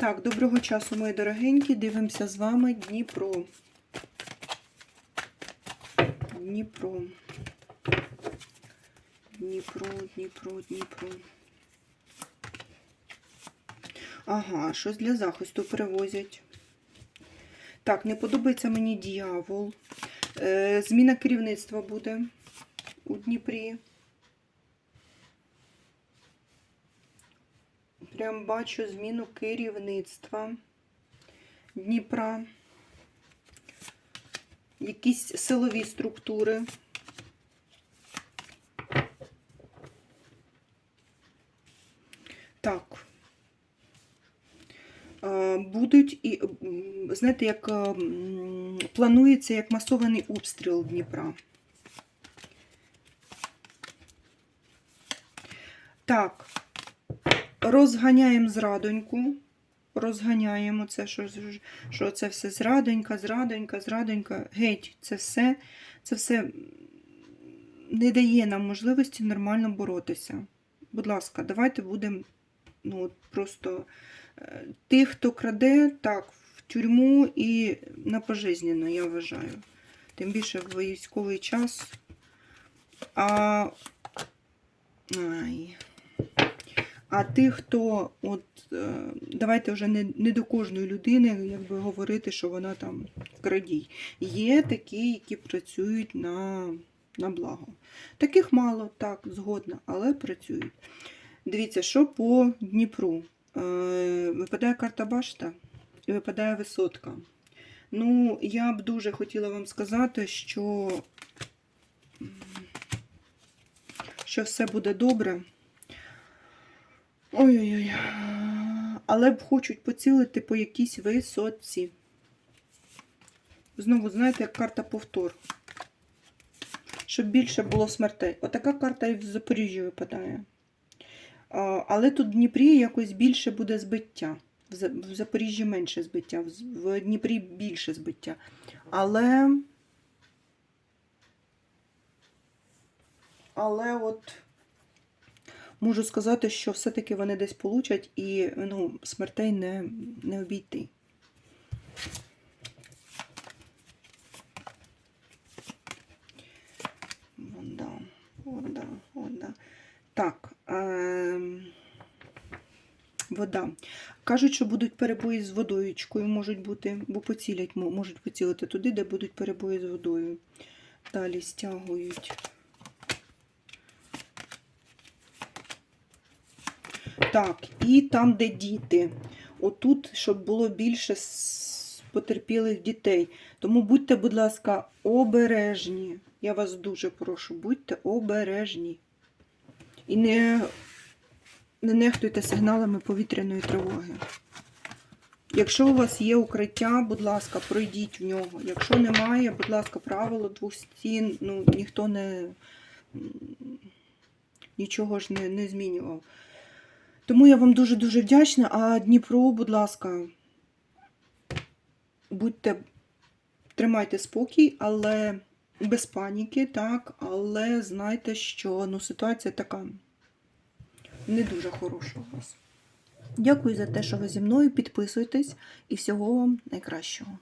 Так, доброго часу, мої дорогенькі. Дивимося з вами Дніпро. Дніпро. Дніпро, Дніпро, Дніпро. Ага, щось для захисту перевозять. Так, не подобається мені дьявол. Е, зміна керівництва буде у Дніпрі. Прям бачу зміну керівництва Дніпра. Якісь силові структури. Так. Будуть і, знаєте, як планується як масований обстріл Дніпра. Так, розганяємо зрадоньку. Розганяємо це, що, що це все зрадонька, зрадонька, зрадонька. Геть, це все, це все не дає нам можливості нормально боротися. Будь ласка, давайте будемо ну, просто е, тих, хто краде, так, в тюрму і на пожизненно, я вважаю. Тим більше в військовий час. А, ай. А тих, хто, от, е, давайте вже не, не до кожної людини якби говорити, що вона там крадій. Є такі, які працюють на, на благо. Таких мало, так, згодна, але працюють. Дивіться, що по Дніпру. Е, випадає карта башта і випадає висотка. Ну, я б дуже хотіла вам сказати, що, що все буде добре. Ой-ой-ой. Але б хочуть поцілити по якійсь висотці. Знову, знаєте, як карта повтор. Щоб більше було смертей. Отака карта і в Запоріжжі випадає. Але тут в Дніпрі якось більше буде збиття. В Запоріжжі менше збиття, в Дніпрі більше збиття. Але. Але от можу сказати, що все-таки вони десь получать і ну, смертей не, не обійти. Вода, вода, вода. Так. Ем... Вода. Кажуть, що будуть перебої з водоючкою, можуть бути, бо поцілять, можуть поцілити туди, де будуть перебої з водою. Далі стягують. Так, і там, де діти. Отут, щоб було більше потерпілих дітей. Тому будьте, будь ласка, обережні. Я вас дуже прошу, будьте обережні. І не, не нехтуйте сигналами повітряної тривоги. Якщо у вас є укриття, будь ласка, пройдіть в нього. Якщо немає, будь ласка, правило двох стін, ну, ніхто не нічого ж не, не змінював. Тому я вам дуже-дуже вдячна. А Дніпро, будь ласка, будьте, тримайте спокій, але без паніки, так, але знайте, що ну, ситуація така не дуже хороша у вас. Дякую за те, що ви зі мною. Підписуйтесь і всього вам найкращого.